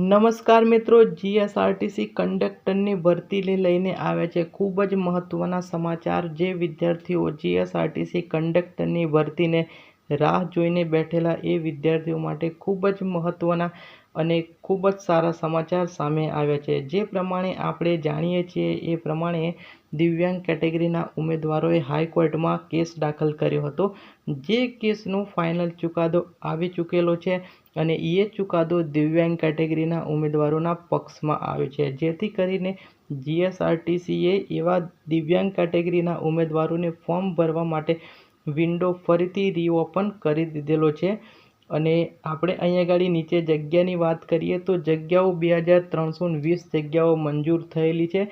નમસ્કાર મિત્રો, જીએસઆરટીસી કંડક્ટરની ભરતીને લઈને આવ્યા છે ખૂબ જ મહત્ત્વના સમાચાર. જે વિદ્યાર્થીઓ જીએસઆરટીસી કંડક્ટરની ભરતીને રાહ જોઈને બેઠેલા એ વિદ્યાર્થીઓ માટે ખૂબ જ મહત્ત્વના અને ખૂબ જ સારા સમાચાર સામે આવ્યા છે. જે પ્રમાણે આપણે જાણીએ છીએ, એ પ્રમાણે દિવ્યાંગ કેટેગરીના ઉમેદવારોએ હાઈકોર્ટમાં કેસ દાખલ કર્યો હતો. જે કેસનો ફાઇનલ ચુકાદો આવી ચૂકેલો છે. અને એ ચુકાદો દિવ્યાંગ કેટેગરીના ઉમેદવારોના પક્ષમાં આવ્યો છે. જેથી કરીને જીએસઆરટીસીએ એવા દિવ્યાંગ કેટેગરીના ઉમેદવારોને ફોર્મ ભરવા માટે વિન્ડો ફરીથી રીઓપન કરી દીધેલો છે. અને આપણે અહીંયા આગળ નીચે જગ્યાની વાત કરીએ તો જગ્યાઓ બે હજાર ત્રણસો વીસ જગ્યાઓ મંજૂર થયેલી છે,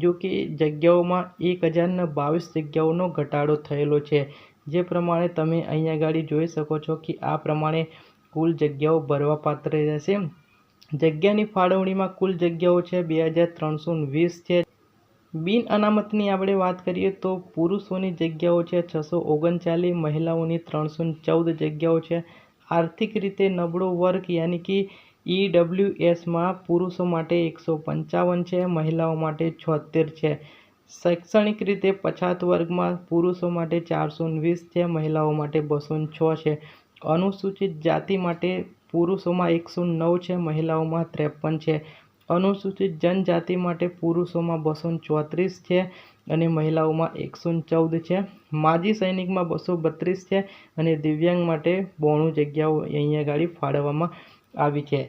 જો કે જગ્યાઓમાં એક હજારને બાવીસ જગ્યાઓનો ઘટાડો થયેલો છે. જે પ્રમાણે તમે અહીંયા આગળ જોઈ શકો છો કે આ પ્રમાણે કુલ જગ્યાઓ ભરવાપાત્ર રહેશે. જગ્યાની ફાળવણીમાં કુલ જગ્યાઓ છે બે હજાર ત્રણસો વીસ છે. બિન અનામતની આપણે વાત કરીએ તો પુરુષોની જગ્યાઓ છે છસો ઓગણચાલીસ, મહિલાઓની ત્રણસો ચૌદ જગ્યાઓ છે. આર્થિક રીતે નબળો વર્ગ યાની કે ઈડબ્લ્યુએસમાં પુરુષો માટે એકસો પંચાવન છે, મહિલાઓ માટે છોતેર છે. શૈક્ષણિક રીતે પછાત વર્ગમાં પુરુષો માટે ચારસો વીસ છે, મહિલાઓ માટે બસો છ છે. અનુસૂચિત જાતિ માટે પુરુષોમાં એકસો નવ છે, મહિલાઓમાં ત્રેપન છે. અનુસૂચિત જનજાતિ માટે પુરુષોમાં બસો ચોત્રીસ છે અને મહિલાઓમાં એકસો ચૌદ છે. માજી સૈનિકમાં બસો બત્રીસ છે અને દિવ્યાંગ માટે બોણું જગ્યાઓ અહીંયા ગાડી ફાળવવામાં આવી છે.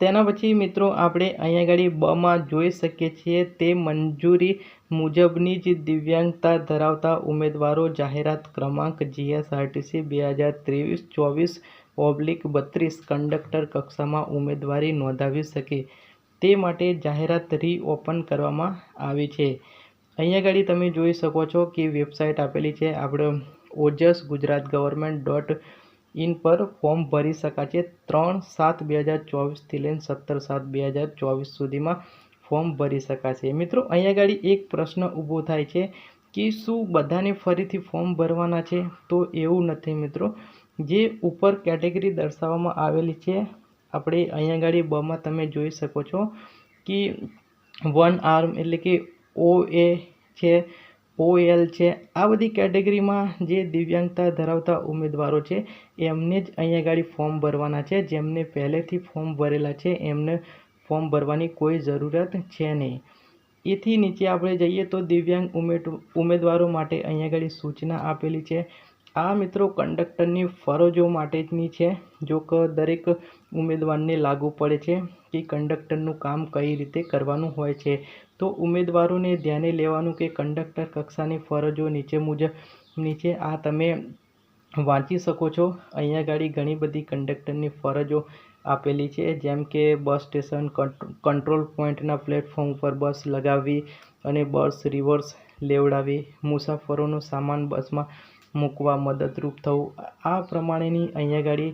તેના પછી મિત્રો આપણે અહીંયા આગળ બમાં જોઈ શકીએ છીએ તે મંજૂરી મુજબની જ દિવ્યાંગતા ધરાવતા ઉમેદવારો જાહેરાત ક્રમાંક જીએસઆરટીસી બે હજાર ત્રેવીસ ચોવીસ ઓબ્લિક બત્રીસ કંડક્ટર કક્ષામાં ઉમેદવારી નોંધાવી શકે તે માટે જાહેરાત રીઓપન કરવામાં આવી છે. અહીંયા આગળ તમે જોઈ શકો છો કે વેબસાઇટ આપેલી છે. આપણે Ojas Gujarat government dot in પર ફોર્મ ભરી શકાશે. ત્રણ સાત બે હજાર ચોવીસથી લઈને સત્તર સાત બે હજાર ચોવીસ સુધીમાં ફોર્મ ભરી શકાશે. મિત્રો, અહીંયા આગળ એક પ્રશ્ન ઊભો થાય છે કે શું બધાને ફરીથી ફોર્મ ભરવાના છે? તો એવું નથી મિત્રો. જે ઉપર કેટેગરી દર્શાવવામાં આવેલી છે, આપણે અહીંયા આગળ બમાં તમે જોઈ શકો છો કે વન આર્મ એટલે કે ઓ એ છે ઓએલ છે. આ બધી કેટેગરીમાં જે દિવ્યાંગતા ધરાવતા ઉમેદવારો છે, એમને જ અહીંયા આગળ ફોર્મ ભરવાના છે. જેમને પહેલેથી ફોર્મ ભરેલા છે, એમને ફોર્મ ભરવાની કોઈ જરૂરત છે નહીં. એથી નીચે આપણે જઈએ તો દિવ્યાંગ ઉમેદ ઉમેદવારો માટે અહીંયા આગળ સૂચના આપેલી છે. આ મિત્રો કંડક્ટરની ફરજો માટેની છે, જો કે દરેક ઉમેદવારને લાગુ પડે છે કે કંડક્ટરનું કામ કઈ રીતે કરવાનું હોય છે. તો ઉમેદવારોને ધ્યાને લેવાનું કે કંડક્ટર કક્ષાની ફરજો નીચે મુજબ નીચે આ તમે વાંચી શકો છો. અહીંયા ગાડી ઘણી બધી કંડક્ટરની ફરજો આપેલી છે, જેમ કે બસ સ્ટેશન કંટ્રોલ પોઈન્ટના પ્લેટફોર્મ ઉપર બસ લગાવવી અને બસ રિવર્સ લેવડાવી મુસાફરોનો સામાન બસમાં મૂકવા મદદરૂપ થવું. આ પ્રમાણેની અહીંયા ગાડી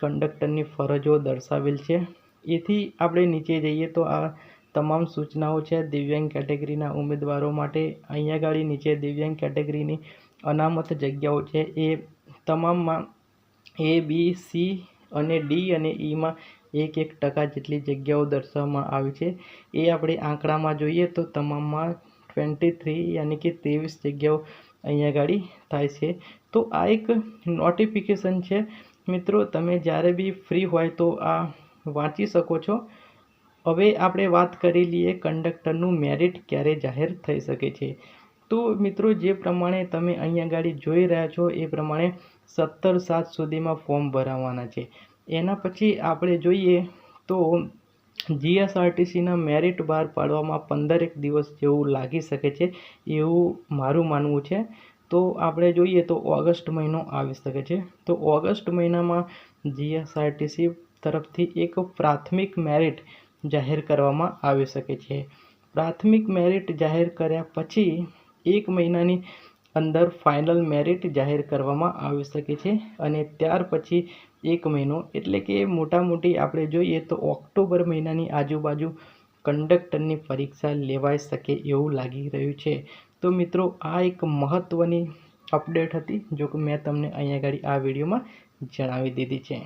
કંડક્ટરની ફરજો દર્શાવેલ છે. એથી આપણે નીચે જઈએ તો આ તમામ સૂચનાઓ છે. દિવ્યાંગ કેટેગરીના ઉમેદવારો માટે અહીંયા ગાડી નીચે દિવ્યાંગ કેટેગરીની અનામત જગ્યાઓ છે. એ તમામમાં એ બી સી અને ડી અને ઈમાં એક એક ટકા જેટલી જગ્યાઓ દર્શાવવામાં આવી છે. એ આપણે આંકડામાં જોઈએ તો તમામમાં ટ્વેન્ટી થ્રી યાની કે ત્રેવીસ જગ્યાઓ અહીંયા ગાડી થાય છે. તો આ એક નોટિફિકેશન છે. મિત્રો, તમે જ્યારે બી ફ્રી હોય તો આ વાંચી શકો છો. હવે આપણે વાત કરી લઈએ કંડક્ટરનું મેરિટ ક્યારે જાહેર થઈ શકે છે. તો મિત્રો, જે પ્રમાણે તમે અહીંયા ગાડી જોઈ રહ્યા છો, એ પ્રમાણે સત્તર સાત સુધીમાં ફોર્મ ભરાવાના છે. એના પછી આપણે જોઈએ તો જીએસઆરટીસીના મેરિટ બહાર પાડવામાં પંદરેક દિવસ જેવું લાગી શકે છે એવું મારું માનવું છે. તો આપણે જોઈએ તો ઓગસ્ટ મહિનો આવી શકે છે. તો ઓગસ્ટ મહિનામાં જીએસઆરટીસી તરફથી એક પ્રાથમિક મેરિટ જાહેર કરવામાં આવી શકે છે. પ્રાથમિક મેરિટ જાહેર કર્યા પછી એક મહિનાની અંદર ફાઇનલ મેરિટ જાહેર કરવામાં આવી શકે છે અને ત્યાર પછી એક મહિનો. એટલે કે મોટા મોટી આપણે જોઈએ તો ઓક્ટોબર મહિનાની આજુબાજુ કંડક્ટરની પરીક્ષા લેવાઈ શકે એવું લાગી રહ્યું છે. તો મિત્રો, આ એક મહત્ત્વની અપડેટ હતી જો કે મેં તમને અહીંયા આગળ આ વિડીયોમાં જણાવી દીધી છે.